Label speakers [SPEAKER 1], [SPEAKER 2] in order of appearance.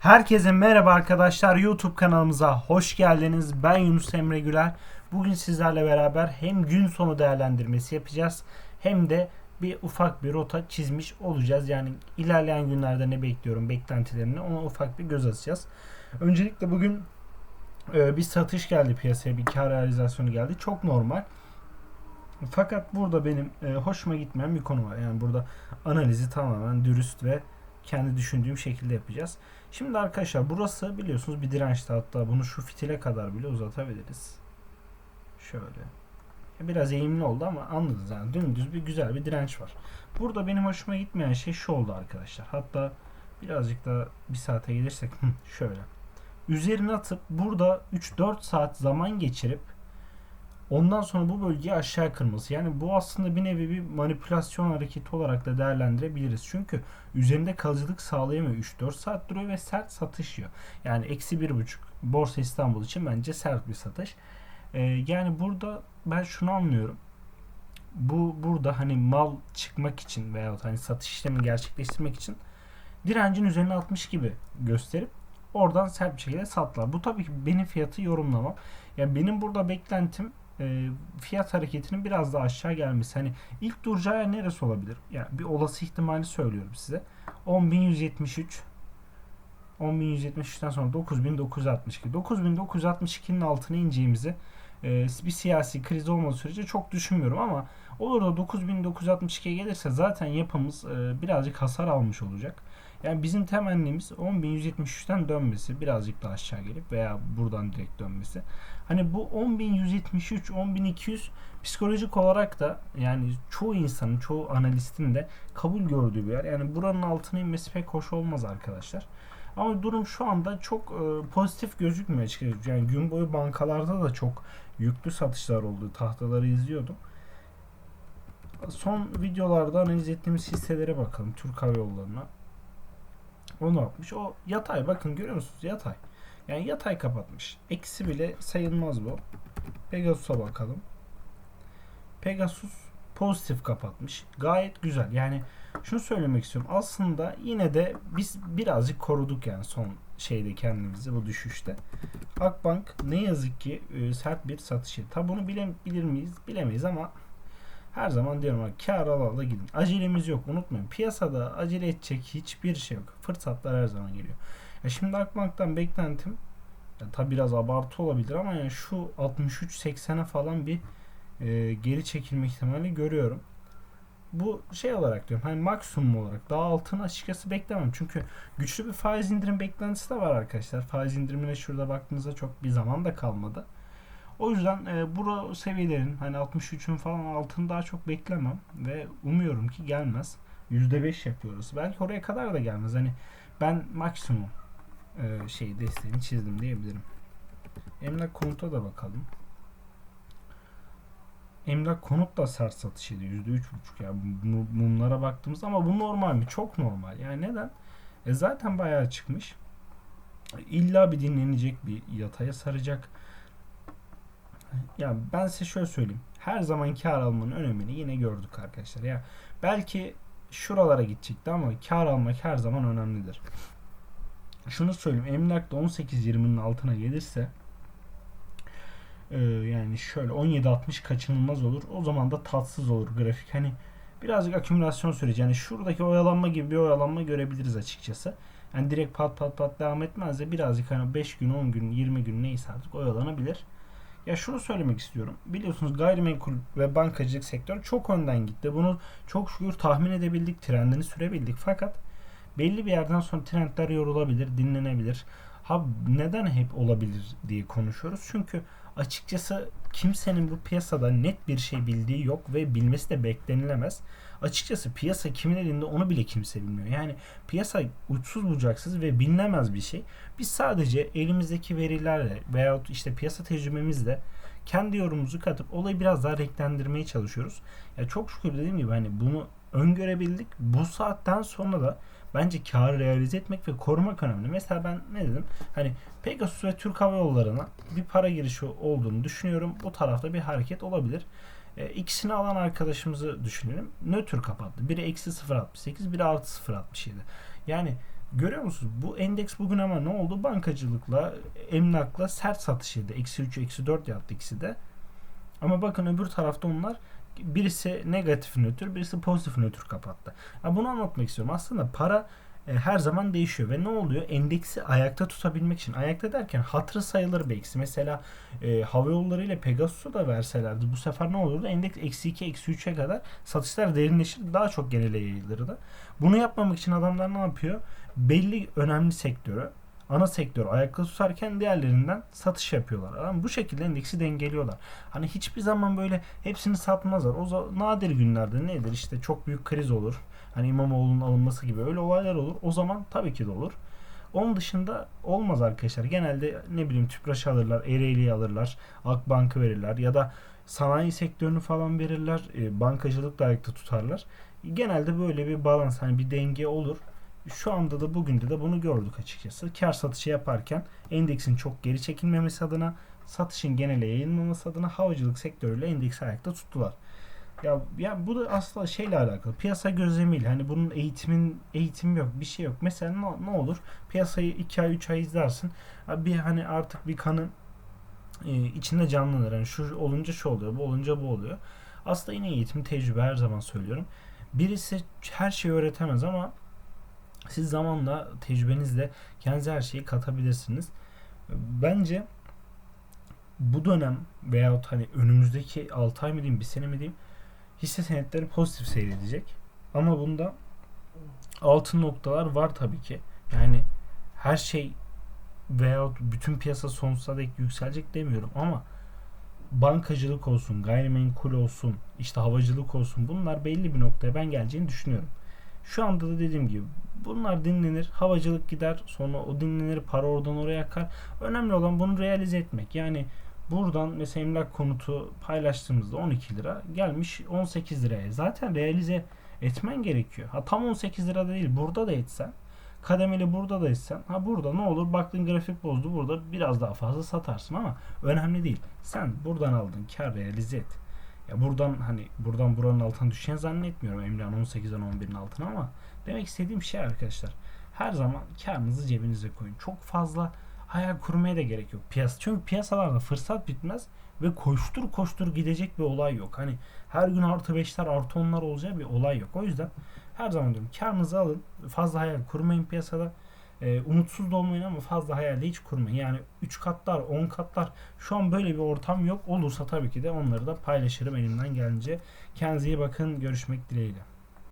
[SPEAKER 1] Herkese merhaba arkadaşlar. YouTube kanalımıza hoş geldiniz. Ben Yunus Emre Güler. Bugün sizlerle beraber hem gün sonu değerlendirmesi yapacağız hem de bir ufak bir rota çizmiş olacağız. Yani ilerleyen günlerde ne bekliyorum beklentilerini ona ufak bir göz atacağız. Öncelikle bugün e, bir satış geldi piyasaya, bir kar realizasyonu geldi. Çok normal. Fakat burada benim e, hoşuma gitmeyen bir konu var. Yani burada analizi tamamen dürüst ve kendi düşündüğüm şekilde yapacağız. Şimdi arkadaşlar burası biliyorsunuz bir dirençti. Hatta bunu şu fitile kadar bile uzatabiliriz. Şöyle. Biraz eğimli oldu ama anladınız yani dümdüz bir güzel bir direnç var. Burada benim hoşuma gitmeyen şey şu oldu arkadaşlar. Hatta birazcık da bir saate gelirsek şöyle. Üzerine atıp burada 3-4 saat zaman geçirip Ondan sonra bu bölgeyi aşağı kırması. Yani bu aslında bir nevi bir manipülasyon hareketi olarak da değerlendirebiliriz. Çünkü üzerinde kalıcılık sağlayamıyor. 3-4 saat duruyor ve sert satış yiyor. Yani eksi 1.5 Borsa İstanbul için bence sert bir satış. Ee, yani burada ben şunu anlıyorum. Bu burada hani mal çıkmak için veya hani satış işlemini gerçekleştirmek için direncin üzerine atmış gibi gösterip oradan sert bir şekilde sattılar. Bu tabii ki benim fiyatı yorumlamam. Yani benim burada beklentim e, fiyat hareketinin biraz daha aşağı gelmesi. Hani ilk duracağı yer neresi olabilir? Yani bir olası ihtimali söylüyorum size. 10.173 10.173'ten sonra 9.962 9.962'nin altına ineceğimizi e, bir siyasi kriz olmadığı sürece çok düşünmüyorum ama olur da 9.962'ye gelirse zaten yapımız e, birazcık hasar almış olacak. Yani bizim temennimiz 10.173'ten dönmesi, birazcık daha aşağı gelip veya buradan direkt dönmesi. Hani bu 10.173, 10.200 psikolojik olarak da yani çoğu insanın, çoğu analistin de kabul gördüğü bir yer. Yani buranın altına inmesi pek hoş olmaz arkadaşlar. Ama durum şu anda çok e, pozitif gözükmüyor açıkçası. Yani gün boyu bankalarda da çok yüklü satışlar oldu. Tahtaları izliyordum. Son videolarda analiz ettiğimiz hisselere bakalım. Türk Hava Yolları'na. O ne yapmış? O yatay. Bakın görüyor musunuz? Yatay. Yani yatay kapatmış. Eksi bile sayılmaz bu. Pegasus'a bakalım. Pegasus pozitif kapatmış. Gayet güzel. Yani şunu söylemek istiyorum. Aslında yine de biz birazcık koruduk yani son şeyde kendimizi bu düşüşte. Akbank ne yazık ki e, sert bir satışı. Tabi bunu bile, bilir miyiz? Bilemeyiz ama her zaman diyorum bak kar al al da gidin. Acelemiz yok unutmayın. Piyasada acele edecek hiçbir şey yok. Fırsatlar her zaman geliyor. Ya şimdi Akbank'tan beklentim ya tabi biraz abartı olabilir ama yani şu 63-80'e falan bir e, geri çekilme ihtimali görüyorum. Bu şey olarak diyorum hani maksimum olarak daha altını açıkçası beklemem. Çünkü güçlü bir faiz indirim beklentisi de var arkadaşlar. Faiz indirimine şurada baktığınızda çok bir zaman da kalmadı. O yüzden e, bu seviyelerin hani 63'ün falan altını daha çok beklemem ve umuyorum ki gelmez. %5 yapıyoruz. Belki oraya kadar da gelmez. Hani ben maksimum e, şey desteğini çizdim diyebilirim. Emlak konuta da bakalım. Emlak konut da sert satış ediyor. %3,5 ya. Mumlara baktığımızda ama bu normal mi? Çok normal. Yani neden? E zaten bayağı çıkmış. İlla bir dinlenecek bir yataya saracak. Ya ben size şöyle söyleyeyim. Her zaman kar almanın önemini yine gördük arkadaşlar. Ya belki şuralara gidecekti ama kar almak her zaman önemlidir. Şunu söyleyeyim. Emlakta 18-20'nin altına gelirse e, yani şöyle 17-60 kaçınılmaz olur. O zaman da tatsız olur grafik. Hani birazcık akümülasyon süreci. Yani şuradaki oyalanma gibi bir oyalanma görebiliriz açıkçası. Yani direkt pat pat pat devam etmez de birazcık hani 5 gün, 10 gün, 20 gün neyse artık oyalanabilir. Ya şunu söylemek istiyorum. Biliyorsunuz gayrimenkul ve bankacılık sektörü çok önden gitti. Bunu çok şükür tahmin edebildik, trendini sürebildik. Fakat belli bir yerden sonra trendler yorulabilir, dinlenebilir. Ha neden hep olabilir diye konuşuyoruz. Çünkü açıkçası kimsenin bu piyasada net bir şey bildiği yok ve bilmesi de beklenilemez. Açıkçası piyasa kimin elinde onu bile kimse bilmiyor. Yani piyasa uçsuz bucaksız ve bilinemez bir şey. Biz sadece elimizdeki verilerle veyahut işte piyasa tecrübemizle kendi yorumumuzu katıp olayı biraz daha renklendirmeye çalışıyoruz. Ya çok şükür dediğim gibi hani bunu öngörebildik. Bu saatten sonra da bence karı realize etmek ve korumak önemli. Mesela ben ne dedim? Hani Pegasus ve Türk Hava Yolları'na bir para girişi olduğunu düşünüyorum. Bu tarafta bir hareket olabilir. E, ikisini alan arkadaşımızı düşünelim. Nötr kapattı. Biri eksi 0.68, biri artı 0.67. Yani Görüyor musunuz? Bu endeks bugün ama ne oldu? Bankacılıkla, emlakla sert satış yedi. Eksi 3, eksi 4 yaptı ikisi de. Ama bakın öbür tarafta onlar birisi negatif nötr, birisi pozitif nötr kapattı. Ya bunu anlatmak istiyorum. Aslında para e, her zaman değişiyor ve ne oluyor? Endeksi ayakta tutabilmek için. Ayakta derken hatırı sayılır bir. Mesela e, hava yolları ile Pegasus'u da verselerdi bu sefer ne olurdu? Endeks eksi 2, eksi 3'e kadar satışlar derinleşir. Daha çok genele yayılırdı. Bunu yapmamak için adamlar ne yapıyor? Belli önemli sektörü ana sektör ayakta tutarken diğerlerinden satış yapıyorlar. Ama bu şekilde endeksi dengeliyorlar. Hani hiçbir zaman böyle hepsini satmazlar. O nadir günlerde nedir? İşte çok büyük kriz olur. Hani İmamoğlu'nun alınması gibi öyle olaylar olur. O zaman tabii ki de olur. Onun dışında olmaz arkadaşlar. Genelde ne bileyim Tüpraş alırlar, Ereğli'yi alırlar, Akbank'ı verirler ya da sanayi sektörünü falan verirler. E, bankacılık da ayakta tutarlar. Genelde böyle bir balans hani bir denge olur. Şu anda da bugün de bunu gördük açıkçası. Kar satışı yaparken endeksin çok geri çekilmemesi adına satışın genele yayılmaması adına havacılık sektörüyle endeksi ayakta tuttular. Ya, ya bu da aslında şeyle alakalı. Piyasa gözlemiyle. Hani bunun eğitimin eğitim yok. Bir şey yok. Mesela ne, ne olur? Piyasayı 2 ay 3 ay izlersin. Bir hani artık bir kanın e, içinde canlanır. Yani şu olunca şu oluyor. Bu olunca bu oluyor. Aslında yine eğitim tecrübe her zaman söylüyorum. Birisi her şeyi öğretemez ama siz zamanla tecrübenizle kendinize her şeyi katabilirsiniz. Bence bu dönem veyahut hani önümüzdeki 6 ay mı diyeyim bir sene mi diyeyim hisse senetleri pozitif seyredecek. Ama bunda altın noktalar var tabii ki. Yani her şey veyahut bütün piyasa sonsuza dek yükselecek demiyorum ama bankacılık olsun, gayrimenkul olsun, işte havacılık olsun bunlar belli bir noktaya ben geleceğini düşünüyorum. Şu anda da dediğim gibi bunlar dinlenir. Havacılık gider. Sonra o dinlenir. Para oradan oraya akar. Önemli olan bunu realize etmek. Yani buradan mesela emlak konutu paylaştığımızda 12 lira gelmiş 18 liraya. Zaten realize etmen gerekiyor. Ha tam 18 lira değil. Burada da etsen kademeli burada da etsen ha burada ne olur baktın grafik bozdu burada biraz daha fazla satarsın ama önemli değil. Sen buradan aldın kar realize et. Ya buradan hani buradan buranın altına düşeceğini zannetmiyorum Emre'nin 18'den 11'in altına ama demek istediğim şey arkadaşlar her zaman karınızı cebinize koyun. Çok fazla hayal kurmaya da gerek yok. Piyasa çünkü piyasalarda fırsat bitmez ve koştur koştur gidecek bir olay yok. Hani her gün artı 5'ler artı 10'lar olacağı bir olay yok. O yüzden her zaman diyorum karınızı alın. Fazla hayal kurmayın piyasada. E, umutsuz da olmayın ama fazla hayalde hiç kurmayın. Yani 3 katlar, 10 katlar şu an böyle bir ortam yok. Olursa tabii ki de onları da paylaşırım elimden gelince. Kendinize iyi bakın. Görüşmek dileğiyle.